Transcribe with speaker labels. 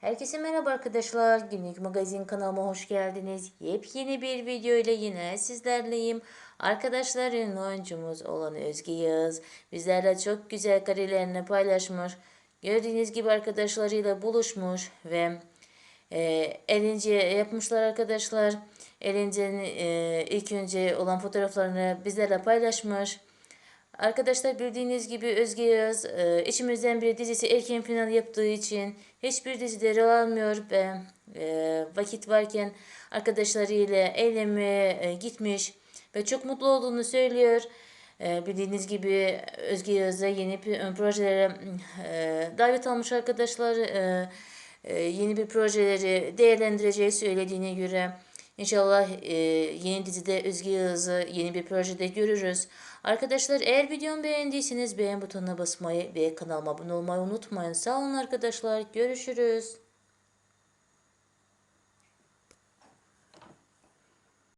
Speaker 1: Herkese merhaba arkadaşlar. Günlük magazin kanalıma hoş geldiniz. Yepyeni bir video ile yine sizlerleyim. Arkadaşlar ünlü oyuncumuz olan Özge Yağız bizlerle çok güzel karelerini paylaşmış. Gördüğünüz gibi arkadaşlarıyla buluşmuş ve e, elince yapmışlar arkadaşlar. Elince'nin e, ilk önce olan fotoğraflarını bizlerle paylaşmış. Arkadaşlar bildiğiniz gibi Özge Yağız e, içimizden bir dizisi erken final yaptığı için hiçbir dizide rol almıyor ve e, vakit varken arkadaşlarıyla eğlenmeye e, gitmiş ve çok mutlu olduğunu söylüyor. E, bildiğiniz gibi Özge Yağız'a yeni p- projelere e, davet almış arkadaşlar. E, e, yeni bir projeleri değerlendireceği söylediğine göre İnşallah e, yeni dizide Özge Yağız'ı yeni bir projede görürüz. Arkadaşlar eğer videomu beğendiyseniz beğen butonuna basmayı ve kanalıma abone olmayı unutmayın. Sağ olun arkadaşlar. Görüşürüz.